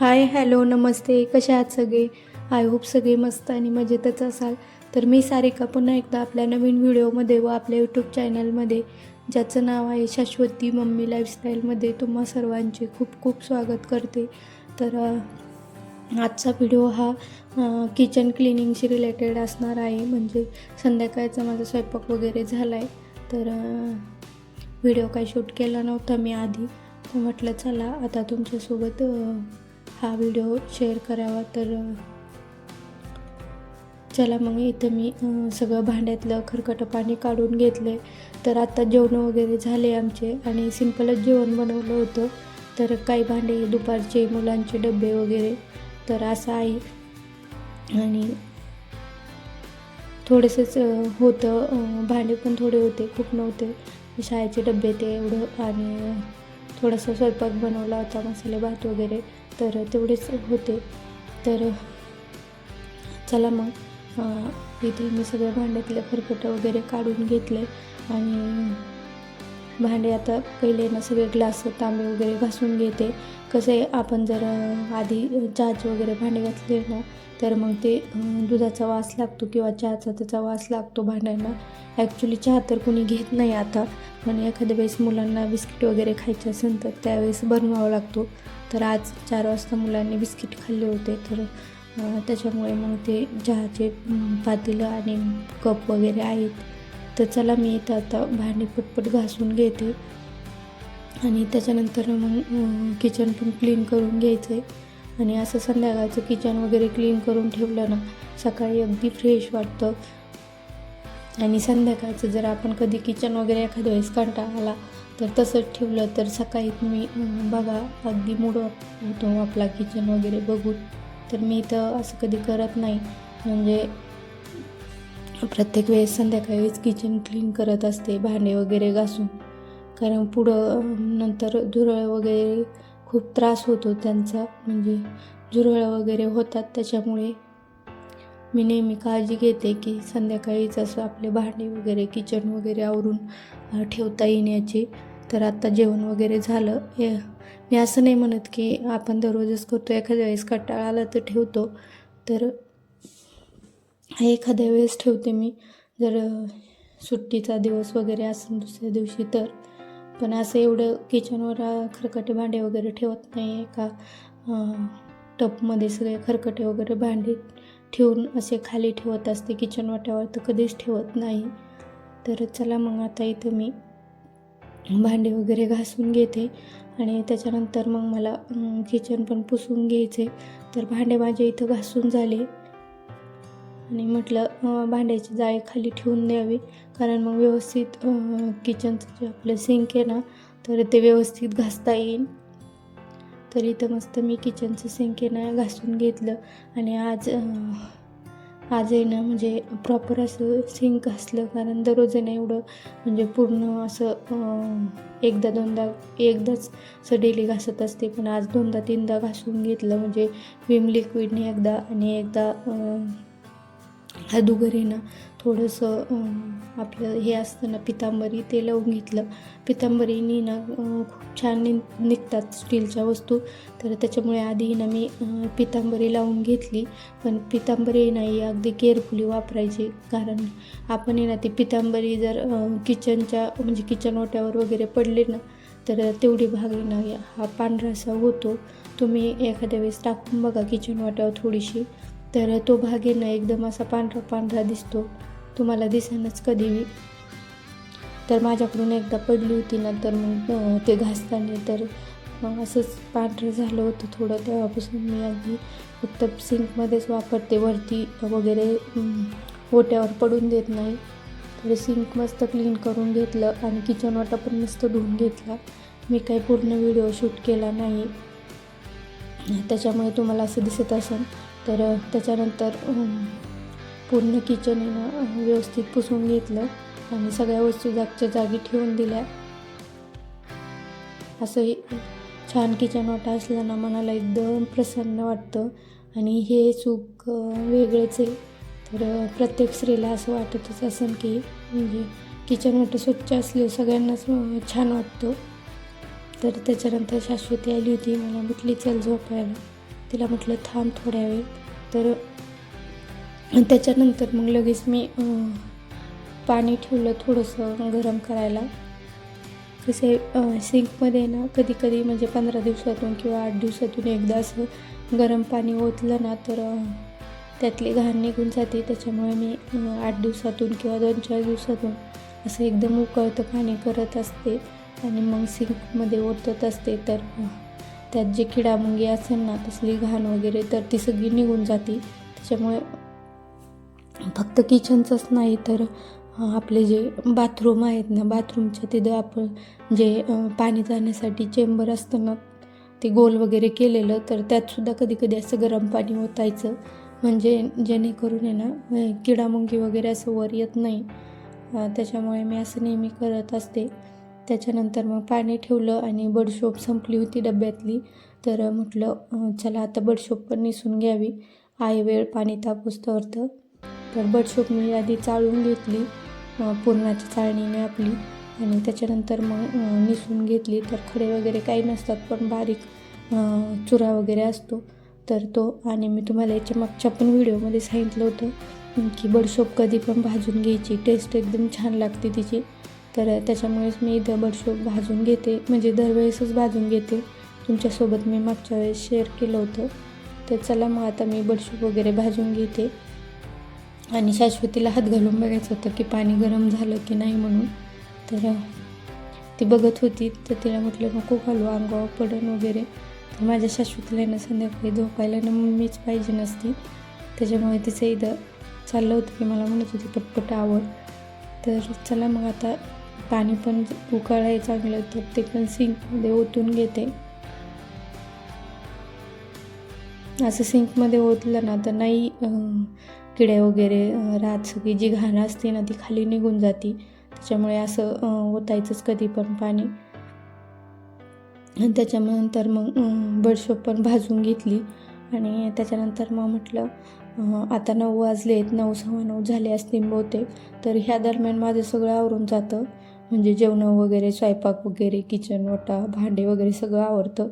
Hi hello नमस्ते कसे आहात सगळे? आय होप सगळे मस्त आणि मजेतच असाल. तर मी सारिका पुन्हा एकदा आपल्या नवीन व्हिडिओमध्ये व आपल्या यूट्यूब चॅनलमध्ये ज्याचं नाव आहे शाश्वती मम्मी लाईफस्टाईलमध्ये तुम्हा सर्वांचे खूप खूप स्वागत करते. तर आजचा व्हिडिओ हा किचन क्लिनिंगशी रिलेटेड असणार आहे. म्हणजे संध्याकाळचा माझा स्वयंपाक वगैरे झाला आहे तर व्हिडिओ काही शूट केला नव्हता मी आधी. तर म्हटलं चला आता तुमच्यासोबत हा व्हिडिओ शेअर करावा तर चला मग इथं मी सगळं भांड्यातलं खरकटं पाणी काढून घेतलं तर आत्ता जेवण वगैरे झाले आमचे आणि सिंपलच जेवण बनवलं होतं. तर काही भांडे दुपारचे मुलांचे डबे वगैरे. तर असं आहे. आणि थोडंसंच होतं भांडे पण थोडे होते खूप नव्हते. शाळेचे डबे ते एवढं आणि थोडासा स्वयंपाक बनवला होता मसाले भात वगैरे. तर तेवढेच होते. तर चला मग इथे मी सगळ्या भांड्यातले खरकटं वगैरे काढून घेतले आणि भांडे आता पहिले ना सगळे ग्लास तांबे वगैरे घासून घेते. कसं आहे आपण जर आधी चहाचे वगैरे भांडे घातले ना तर मग ते दुधाचा वास लागतो किंवा चहाचा त्याचा वास लागतो भांड्यांना. ॲक्च्युली चहा तर कोणी घेत नाही आता. पण एखाद्या वेळेस मुलांना बिस्किट वगैरे खायचे असेल तर त्यावेळेस बनवावा लागतो. तर आज चार वाजता मुलांनी बिस्किट खाल्ले होते तर त्याच्यामुळे मग ते चहाचे पातेलं आणि कप वगैरे आहेत. तर चला मी इथं आता भांडी पटपट घासून घेते. आणि त्याच्यानंतर मग किचन पण क्लीन करून घ्यायचं आहे आणि असं संध्याकाळचं किचन वगैरे क्लीन करून ठेवलं ना सकाळी अगदी फ्रेश वाटतं. आणि संध्याकाळचं जर आपण कधी किचन वगैरे एखाद्या वेळेस कंटाळा आला तर तसंच ठेवलं तर सकाळी तुम्ही बघा अगदी मूड होतो आपला किचन वगैरे बघून. तर मी इथं असं कधी करत नाही. म्हणजे प्रत्येक वेळेस संध्याकाळीच किचन क्लीन करत असते भांडे वगैरे घासून. कारण पुढं नंतर झुरळ वगैरे खूप त्रास होतो त्यांचा. म्हणजे झुरळ वगैरे होतात त्याच्यामुळे मी नेहमी काळजी घेते की संध्याकाळीच असं आपले भांडे वगैरे किचन वगैरे आवरून ठेवता येण्याची. तर आत्ता जेवण वगैरे झालं. हे मी असं नाही म्हणत की आपण दररोजच करतो. एखाद्या वेळेस कंटाळा आला तर ठेवतो. तर एखाद्या वेळेस ठेवते मी. जर सुट्टीचा दिवस वगैरे असेल दुसऱ्या दिवशी तर. पण असं एवढं किचनवर खरकटे भांडे वगैरे ठेवत नाही आहे का टपमध्ये सगळे खरकटे वगैरे भांडे ठेवून असे खाली ठेवत असते. किचन वाट्यावर तर कधीच ठेवत नाही. तर चला मग आता इथं मी भांडे वगैरे घासून घेते आणि त्याच्यानंतर मग मला किचन पण पुसून घ्यायचे. तर भांडे माझे इथं घासून झाले. आणि म्हटलं भांड्याची जाळी खाली ठेवून द्यावी. कारण मग व्यवस्थित किचनचं जे आपलं सिंक आहे ना तर ते व्यवस्थित घासता येईल. तर इथं मस्त मी किचनचं सिंक आहे ना घासून घेतलं. आणि आज आज आहे ना म्हणजे प्रॉपर असं सिंक असलं कारण दररोज आहे ना एवढं म्हणजे पूर्ण असं एकदा दोनदा एकदाच असं डेली घासत असते. पण आज दोनदा तीनदा घासून घेतलं म्हणजे विम लिक्विडने एकदा आणि एकदा अदुगर आहे ना थोडंसं आपलं हे असतं ना पितांबरी ते लावून घेतलं. पितांबरीनी ना खूप छान नि निघतात स्टीलच्या वस्तू. तर त्याच्यामुळे आधी ना मी पितांबरी लावून घेतली. पण पितांबरी नाही अगदी केअरफुली वापरायची. कारण आपण आहे ना ती पितांबरी जर किचनच्या म्हणजे किचन ओट्यावर वगैरे पडली ना तर तेवढी भागली ना हा पांढरासा होतो. तुम्ही एखाद्या वेळेस टाकून बघा किचन वाट्यावर थोडीशी. तर तो भाग आहे ना एकदम असा पांढरा पांढरा दिसतो. तुम्हाला दिसेनच कधी तर माझ्याकडून एकदा पडली होती ना तर मग ते घासताना तर मग असंच पांढरं झालं होतं थोडं तेव्हापासून मी अगदी फक्त सिंकमध्येच वापरते. वरती वगैरे ओट्यावर पडून देत नाही. तर सिंक मस्त क्लीन करून घेतलं आणि किचन वाटा पण मस्त धुवून घेतला. मी काही पूर्ण व्हिडिओ शूट केला नाही. त्याच्यामुळे तुम्हाला असं दिसत असेल तर त्याच्यानंतर पूर्ण किचन आहे व्यवस्थित पुसून घेतलं आणि सगळ्या वस्तू जागच्या जागी ठेवून दिल्या. असंही छान किचन वाटा असल्यानं मनाला एकदम प्रसन्न वाटतं. आणि हे सुख वेगळंच आहे. तर प्रत्येक स्त्रीला असं वाटतच असेल की म्हणजे किचन वाटं स्वच्छ असले सगळ्यांनाच छान वाटतं. तर त्याच्यानंतर शाश्वती आली होती. मला म्हटली चल झोपायला. तिला म्हटलं थांब थोड्या वेळ. तर त्याच्यानंतर मग लगेच मी पाणी ठेवलं थोडंसं गरम करायला. कसे सिंकमध्ये ना कधी कधी म्हणजे पंधरा दिवसातून किंवा आठ दिवसातून एकदा असं गरम पाणी ओतलं ना तर त्यातली घाण निघून जाते. त्याच्यामुळे मी आठ दिवसातून किंवा दोन चार दिवसातून असं एकदम उकळतं पाणी करत असते. आणि मग सिंकमध्ये ओतत असते तर त्यात जे किडामुंगी असेल ना तसली घाण वगैरे तर ती सगळी निघून जाते. त्याच्यामुळे फक्त किचनचंच नाही तर आपले जे बाथरूम आहेत ना बाथरूमच्या तिथं आपण जे पाणी जाण्यासाठी चेंबर असतं ना ते गोल वगैरे केलेलं तर त्यातसुद्धा कधी कधी असं गरम पाणी ओतायचं. म्हणजे जेणेकरून आहे ना किडामुंगी वगैरे असं वर येत नाही. त्याच्यामुळे मी असं नेहमी करत असते. त्याच्यानंतर मग पाणी ठेवलं आणि बडशोप संपली होती डब्यातली. तर म्हटलं चला आता बडशोप पण निसून घ्यावी. आहे वेळ पाणी तापूस्तवर तर बडशोप मी आधी चाळून घेतली पुरणाची चाळणीने आपली आणि त्याच्यानंतर मग निसून घेतली. तर खडे वगैरे काही नसतात पण बारीक चुरा वगैरे असतो. तर तो आणि मी तुम्हाला याच्या मागच्या पण व्हिडिओमध्ये सांगितलं होतं की बडशोप कधी पण भाजून घ्यायची. टेस्ट एकदम छान लागते तिची. तर त्याच्यामुळेच मी इथं बडशोप भाजून घेते. म्हणजे दरवेळेसच भाजून घेते. तुमच्यासोबत मी मागच्या वेळेस शेअर केलं होतं. तर चला मग आता मी बडशोप वगैरे भाजून घेते. आणि शाश्वतीला हात घालून बघायचं होतं की पाणी गरम झालं की नाही म्हणून. तर ती बघत होती. तर तिला म्हटलं नको घालू अंगावर पडण वगैरे. तर माझ्या शाश्वतीला ना संध्याकाळी झोपायला ना मीच पाहिजे नसती. त्याच्यामुळे तिचं इथं चाललं होतं की मला म्हणत होती पटपट आवड. तर चला मग आता पाणी पण उकाळ आहे चांगलं तर ते पण सिंकमध्ये ओतून घेते. असं सिंकमध्ये ओतलं ना तर नाही किडे वगैरे राहत सगळी जी घाण असते ना ती खाली निघून जाती. त्याच्यामुळे असं ओतायचंच कधी पण पाणी. आणि त्याच्यानंतर मग बडशोप पण भाजून घेतली. आणि त्याच्यानंतर मग म्हटलं आता नऊ वाजले आहेत नऊ सव्वा नऊ झाले असतील बहुतेक. तर ह्या दरम्यान माझं सगळं आवरून जातं. म्हणजे जेवणं वगैरे स्वयंपाक वगैरे किचन वटा भांडे वगैरे सगळं आवडतं.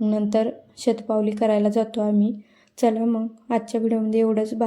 नंतर शतपावली करायला जातो आम्ही. चला मग आजच्या व्हिडिओमध्ये एवढंच. बा